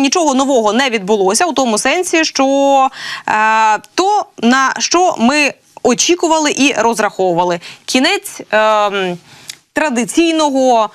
нічого нового не відбулося у тому сенсі, що е, то на що ми очікували і розраховували. Кінець. Е, Традиційного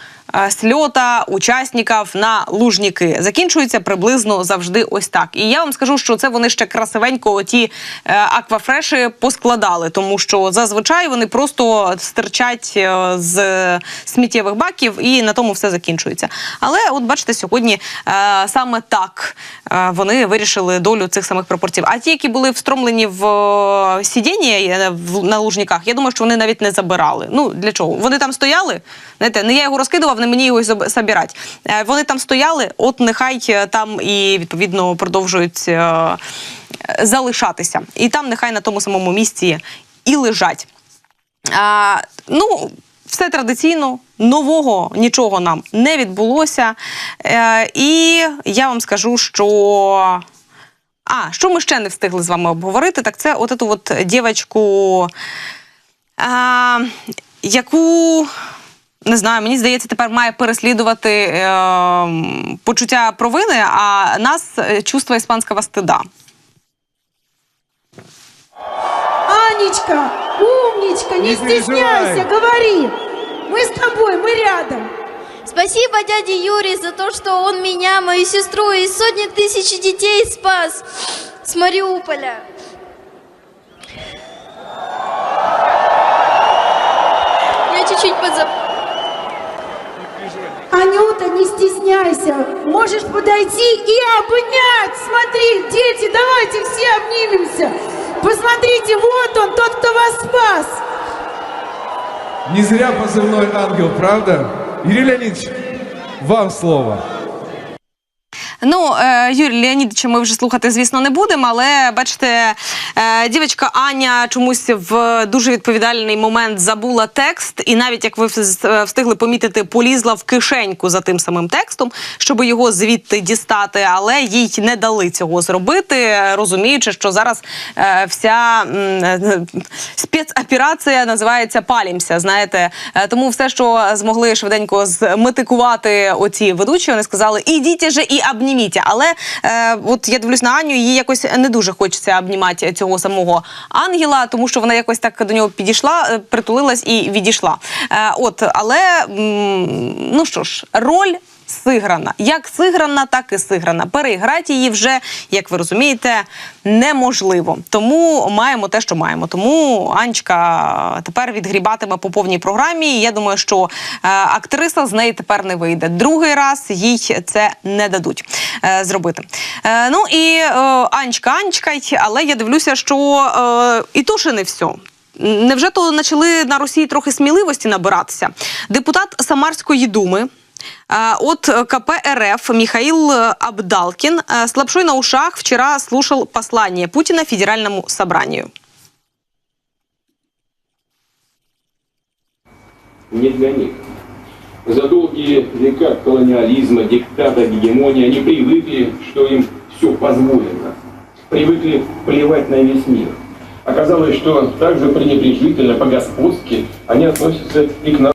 сльота учасників на лужніки закінчується приблизно завжди ось так. І я вам скажу, що це вони ще красивенько ті е, аквафреші поскладали, тому що зазвичай вони просто стирчать е, з сміттєвих баків і на тому все закінчується. Але от бачите, сьогодні е, саме так е, вони вирішили долю цих самих пропорцій. А ті, які були встромлені в е, сидіння е, на лужниках, я думаю, що вони навіть не забирали. Ну для чого? Вони там стояли. Знаєте, не я його розкидував, не мені його заб- забирати. Е, Вони там стояли, от нехай е, там і відповідно продовжують е, залишатися. І там нехай на тому самому місці і лежать. А, ну, все традиційно, нового нічого нам не відбулося. Е, і я вам скажу, що. А, що ми ще не встигли з вами обговорити, так це от эту от дівчинку, яку. Не знаю, мені здається, тепер має переслідувати е, почуття провини, а нас е, чувство іспанського стида. Анечка, умничка, не, Не стесняйся, переживай. говори. Мы с тобой, мы рядом. Спасибо дяде Юрий за то, что он меня, мою сестру и сотни тысяч детей спас с Мариуполя. Я чуть-чуть подзап... стесняйся. Можешь подойти и обнять. Смотри, дети, давайте все обнимемся. Посмотрите, вот он, тот, кто вас спас. Не зря позывной ангел, правда? Юрий Леонидович, вам слово. Ну, е, Юрій Леонідовича ми вже слухати, звісно, не будемо, але бачите, е, дівчинка Аня чомусь в дуже відповідальний момент забула текст, і навіть як ви е, встигли помітити, полізла в кишеньку за тим самим текстом, щоб його звідти дістати, але їй не дали цього зробити, розуміючи, що зараз вся спецоперація називається Палімся. Знаєте, тому все, що змогли швиденько зметикувати оці ведучі, вони сказали: ідіть же і обніміть. Але е, от я дивлюсь на Аню, їй якось не дуже хочеться обнімати цього самого ангела, тому що вона якось так до нього підійшла, е, притулилась і відійшла. Е, от, але м, ну що ж, роль. Сиграна. Як сиграна, так і сиграна. Переіграти її вже, як ви розумієте, неможливо. Тому маємо те, що маємо. Тому Анечка тепер відгрібатиме по повній програмі. Я думаю, що е, актриса з неї тепер не вийде. Другий раз їй це не дадуть е, зробити. Е, ну і Анечка, й- але я дивлюся, що і то ще не все. Невже то почали на Росії трохи сміливості набиратися? Депутат Самарської думи. А, От э, КП РФ Михаил э, Абдалкин э, с лапшой на ушах вчера слушал послание Путина Федеральному собранию. не для них. За долгие века колониализма, диктата, гегемонии они привыкли, что им все позволено. Привыкли плевать на весь мир. Оказалось, что также пренебрежительно, по-господски они относятся и к нам.